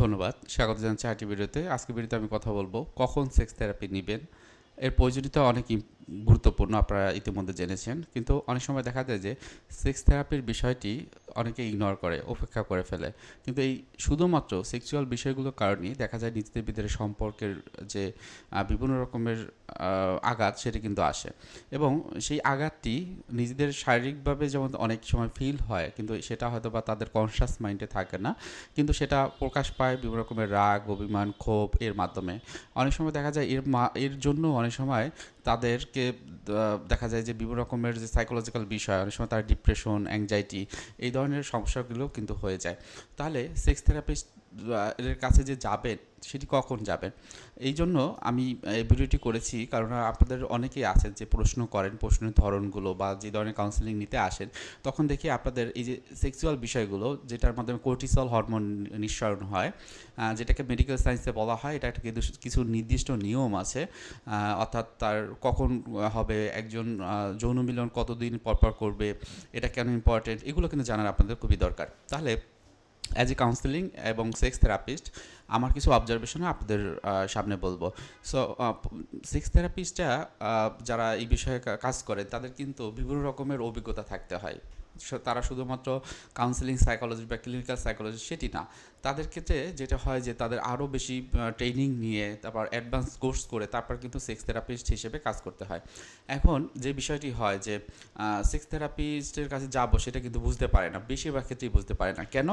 ধন্যবাদ। স্বাগত জানাচ্ছি আইটি ভিডিওতে। আজকে ভিডিওতে আমি কথা বলব কখন সেক্স থেরাপি নেবেন। এর প্রয়োজনীয়তা অনেক গুরুত্বপূর্ণ, আপনারা ইতিমধ্যে জেনেছেন। কিন্তু অনেক সময় দেখা যায় যে সেক্স থেরাপির বিষয়টি অনেকে ইগনোর করে উপেক্ষা করে ফেলে। কিন্তু এই শুধুমাত্র সেক্সুয়াল বিষয়গুলোর কারণেই দেখা যায় নিজেদের ভিতরে সম্পর্কের যে বিভিন্ন রকমের আঘাত সেটি কিন্তু আসে। এবং সেই আঘাতটি নিজেদের শারীরিকভাবে যেমন অনেক সময় ফিল হয়, কিন্তু সেটা হয়তো বা তাদের কনসাস মাইন্ডে থাকে না। কিন্তু সেটা প্রকাশ পায় বিভিন্ন রকমের রাগ, অভিমান, ক্ষোভ এর মাধ্যমে। অনেক সময় দেখা যায় এর মা, এর জন্য অনেক সময় তাদেরকে দেখা যায় যে বিভিন্ন রকমের যে সাইকোলজিক্যাল বিষয়, অনেক সময় তার ডিপ্রেশন অ্যাংজাইটি এই ধরনের সমস্যাগুলো কিন্তু হয়ে যায়। তাহলে সেক্স থেরাপিস্ট এর কাছে যে যাবেন সেটি কখন যাবেন? এই জন্য আমি, এই ভিডিওটি করেছি কারণ আপনাদের অনেকেই আছেন যে প্রশ্ন করেন, প্রশ্নের ধরনগুলো বা যে ধরনের কাউন্সেলিং নিতে আসেন, তখন দেখি আপনাদের এই যে সেক্সুয়াল বিষয়গুলো, যেটার মাধ্যমে কোর্টিসল হরমোন নিঃসরণ হয় যেটাকে মেডিকেল সায়েন্সে বলা হয়, এটা একটা কিছু নির্দিষ্ট নিয়ম আছে অর্থাৎ তার কখন হবে, একজন যৌন মিলন কতদিন পরপর করবে, এটা কেন ইম্পর্টেন্ট এগুলো কিন্তু জানার আপনাদের খুবই দরকার। তাহলে অ্যাজ এ কাউন্সেলিং এবং সেক্স থেরাপিস্ট আমার কিছু অবজারভেশন আপনাদের সামনে বলব। সো সেক্স থেরাপিস্টটা যারা এই বিষয়ে কাজ করে, তাদের কিন্তু বিভিন্ন রকমের অভিজ্ঞতা থাকতে হয়। তারা শুধুমাত্র কাউন্সেলিং সাইকোলজি বা ক্লিনিক্যাল সাইকোলজি সেটি না। তাদের ক্ষেত্রে যেটা হয় যে তাদের আরও বেশি ট্রেনিং নিয়ে, তারপর অ্যাডভান্স কোর্স করে তারপর কিন্তু সেক্স থেরাপিস্ট হিসেবে কাজ করতে হয়। এখন যে বিষয়টি হয় যে সেক্স থেরাপিস্টের কাছে যাব সেটা কিন্তু বুঝতে পারে না, বেশিরভাগ ক্ষেত্রেই বুঝতে পারে না। কেন?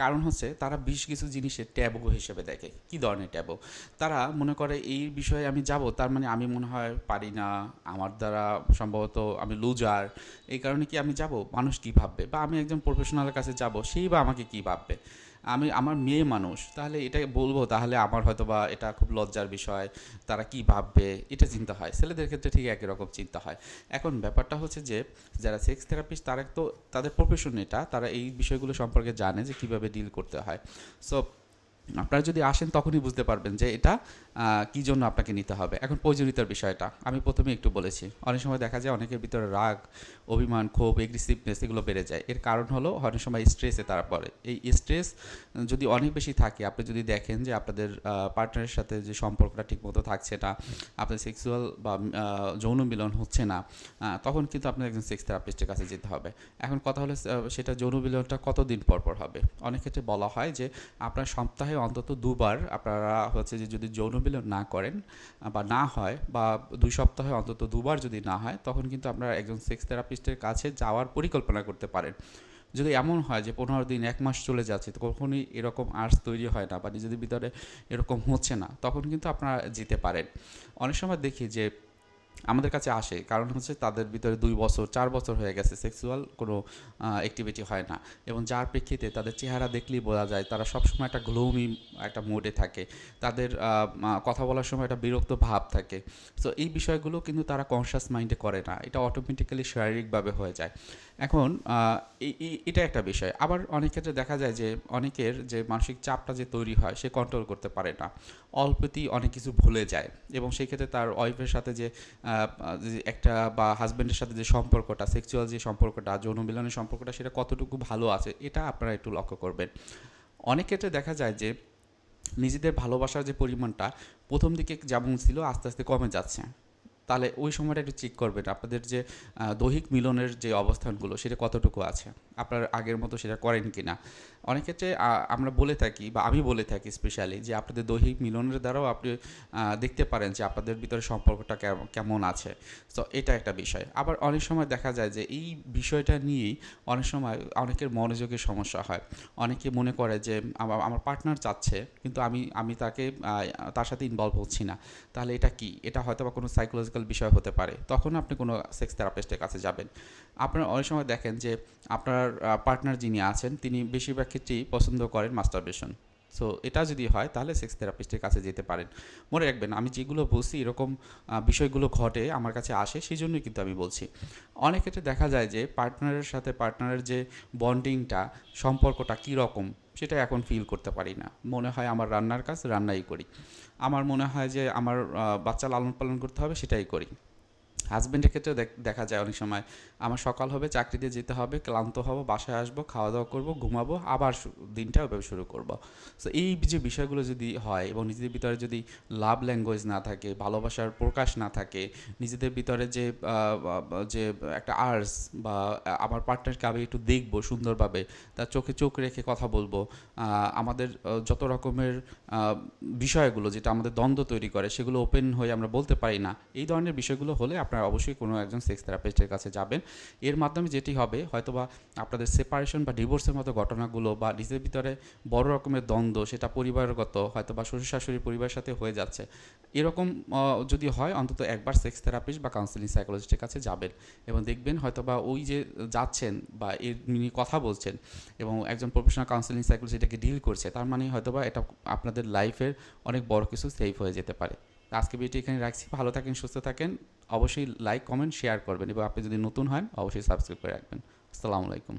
কারণ হচ্ছে তারা বেশ কিছু জিনিসের ট্যাবো হিসেবে দেখে। কি ধরনের ট্যাবো তারা মনে করে এই বিষয়ে আমি যাব, তার মানে আমি মনে হয় পারি না, আমার দ্বারা সম্ভবত আমি লুজার এই কারণে কি আমি যাব? মানুষ কি ভাববে? বা আমি একজন প্রফেশনালের কাছে যাব, সেই বা আমাকে কি ভাববে? আমি, আমার মেয়ে মানুষ, তাহলে এটা বলব, তাহলে আমার হয়তো বা এটা খুব লজ্জার বিষয়, তারা কি ভাববে? এটা চিন্তা হয়। ছেলেদের ক্ষেত্রে ঠিক একই রকম চিন্তা হয়। এখন ব্যাপারটা হচ্ছে যে, যারা সেক্স থেরাপিস্ট তারা তো, তাদের প্রফেশন এটা, তারা এই বিষয়গুলো সম্পর্কে জানে যে কীভাবে ডিল করতে হয়। সো আপনারা যদি আসেন তখনই বুঝতে পারবেন যে এটা কি জন্য আপনাকে নিতে হবে। এখন প্রয়োজনীয়তার বিষয়টা, আমি প্রথমে একটু বলেছি। অনেক সময় দেখা যায় অনেকের ভিতরে রাগ, অভিমান, ক্ষোভ এগ্রেসিভনেস এগুলো বেড়ে যায়। এর কারণ হলো অনেক সময় স্ট্রেসে তারা পড়ে। এই স্ট্রেস যদি অনেক বেশি থাকে, আপনি যদি দেখেন যে আপনাদের পার্টনারের সাথে যে সম্পর্কটা ঠিকমতো থাকছে না, আপনার সেক্সুয়াল বা যৌন মিলন হচ্ছে না তখন কিন্তু আপনার একজন সেক্স থেরাপিস্টের কাছে যেতে হবে। এখন কথা হলো সেটা যৌন মিলনটা কতদিন পর পর হবে? অনেক ক্ষেত্রে বলা হয় যে আপনার সপ্তাহে অন্তত দুবার আপনারা হচ্ছে যে যদি যৌন মিলন না করেন বা না হয়, বা দুই সপ্তাহে অন্তত দুবার যদি না হয়, তখন কিন্তু আপনারা একজন সেক্স থেরাপিস্টের কাছে যাওয়ার পরিকল্পনা করতে পারেন। যদি এমন হয় যে পনেরো দিন, এক মাস চলে যাচ্ছে, তো কখনোই এরকম আর্টস তৈরি হয় না বা নিজেদের ভিতরে এরকম হচ্ছে না, তখন কিন্তু আপনারা যেতে পারেন। অনেক সময় দেখি যে আমাদের কাছে আসে। কারণ হচ্ছে তাদের ভিতরে দুই বছর, চার বছর হয়ে গেছে সেক্সুয়াল কোনো অ্যাক্টিভিটি হয় না। এবং যার প্রেক্ষিতে তাদের চেহারা দেখলেই বোঝা যায় তারা সবসময় একটা গ্লোমি একটা মোডে থাকে। তাদের কথা বলার সময় একটা বিরক্ত ভাব থাকে। সো এই বিষয়গুলো কিন্তু তারা কনসিয়াস মাইন্ডে করে না। এটা অটোমেটিক্যালি শারীরিকভাবে হয়ে যায়। এখন এটা একটা বিষয়। আবার অনেক ক্ষেত্রে দেখা যায় যে, অনেকের যে মানসিক চাপটা যে তৈরি হয়, সে কন্ট্রোল করতে পারে না। অল্পতেই অনেক কিছু ভুলে যায়। এবং সেই ক্ষেত্রে তার ওয়াইফের সাথে যে একটা বা হাজব্যান্ডের সাথে যে সম্পর্কটা সেক্সুয়াল যে সম্পর্কটা, যৌন মিলনের সম্পর্কটা, সেটা কতটুকু ভালো আছে, এটা আপনারা একটু লক্ষ্য করবেন। অনেক ক্ষেত্রে দেখা যায় যে নিজেদের ভালোবাসার যে পরিমাণটা প্রথম দিকে যেমন ছিল, আস্তে আস্তে কমে যাচ্ছে। তাহলে ওই সময়টা একটু চেক করবেন, আপনাদের যে দৈহিক মিলনের যে অবস্থানগুলো, সেটা কতটুকু আছে? আপনার আগের মতো সেটা করেন কি না অনেক ক্ষেত্রে আমরা বলে থাকি বা আমি বলে থাকি স্পেশালি যে আপনাদের দৈহিক মিলনের দ্বারাও আপনি দেখতে পারেন যে আপনাদের ভিতরে সম্পর্কটা কেম- কেমন আছে। তো এটা একটা বিষয়। আবার অনেক সময় দেখা যায় যে এই বিষয়টা নিয়েই অনেক সময় অনেকের মনোযোগের সমস্যা হয়। অনেকে মনে করে যে আমার পার্টনার চাচ্ছে, কিন্তু আমি আমি তাকে তার সাথে ইনভলভ হচ্ছি না। তাহলে এটা কি? এটা হয়তো বা কোনো সাইকোলজিক্যাল বিষয় হতে পারে। তখন আপনি কোনো সেক্স থেরাপিস্টের কাছে যাবেন। আপনারা অনেক সময় দেখেন যে আপনার পার্টনার যিনি আছেন, তিনি বেশিরভাগ ক্ষেত্রেই পছন্দ করেন মাস্টারবেশন সো এটা যদি হয়, তাহলে সেক্স থেরাপিস্টের কাছে যেতে পারেন। মনে রাখবেন, আমি যেগুলো বলছি, এরকম বিষয়গুলো ঘটে, আমার কাছে আসে সেই জন্যই কিন্তু আমি বলছি। অনেক ক্ষেত্রে দেখা যায় যে পার্টনারের সাথে পার্টনারের যে বন্ডিংটা সম্পর্কটা কী রকম, সেটা এখন ফিল করতে পারি না। মনে হয় আমার রান্নার কাজ, রান্নাই করি। আমার মনে হয় যে, আমার বাচ্চা লালন পালন করতে হবে, সেটাই করি। হাজব্যান্ডের ক্ষেত্রে দেখা যায় অনেক সময়, আমার সকাল হবে চাকরিতে যেতে হবে, ক্লান্ত হব, বাসায় আসব খাওয়া দাওয়া করব, ঘুমাবো, আবার দিনটা ওইভাবে শুরু করব। সো এই যে বিষয়গুলো যদি হয় এবং নিজেদের ভিতরে যদি লাভ ল্যাঙ্গুয়েজ না থাকে, ভালোবাসার প্রকাশ না থাকে, নিজেদের ভিতরে যে যে একটা আর্স বা আমার পার্টনারকে আমি একটু দেখব সুন্দরভাবে, তার চোখে চোখ রেখে কথা বলব আমাদের যত রকমের বিষয়গুলো যেটা আমাদের দ্বন্দ্ব তৈরি করে, সেগুলো ওপেন হয়ে আমরা বলতে পারি না, এই ধরনের বিষয়গুলো হলে আপনারা অবশ্যই কোনো একজন সেক্স থেরাপিস্টের কাছে যাবেন। এর মাধ্যমে যেটি হবে, হয়তোবা আপনাদের সেপারেশন বা ডিভোর্সের মতো ঘটনাগুলো বা নিজের ভিতরে বড় রকমের দ্বন্দ্ব, সেটা পরিবারগত হয়তো বা শ্বশুর শাশুড়ি পরিবারের সাথে হয়ে যাচ্ছে। এরকম যদি হয়, অন্তত একবার সেক্স থেরাপিস্ট বা কাউন্সিলিং সাইকোলজিস্টের কাছে যাবেন এবং দেখবেন হয়তো বা ওই যে যাচ্ছেন বা এর নিয়ে কথা বলছেন এবং একজন প্রফেশনাল কাউন্সিলিং সাইকোলজিস্ট এটাকে ডিল করছে, তার মানে হয়তো বা এটা আপনাদের লাইফের অনেক বড় কিছু সেভ হয়ে যেতে পারে। আজকে ভিডিওটি এখানে রাখছি। ভালো থাকেন, সুস্থ থাকেন। অবশ্যই লাইক কমেন্ট শেয়ার করবেন এবং আপনি যদি নতুন হন, অবশ্যই সাবস্ক্রাইব করে রাখবেন। আসসালামু আলাইকুম।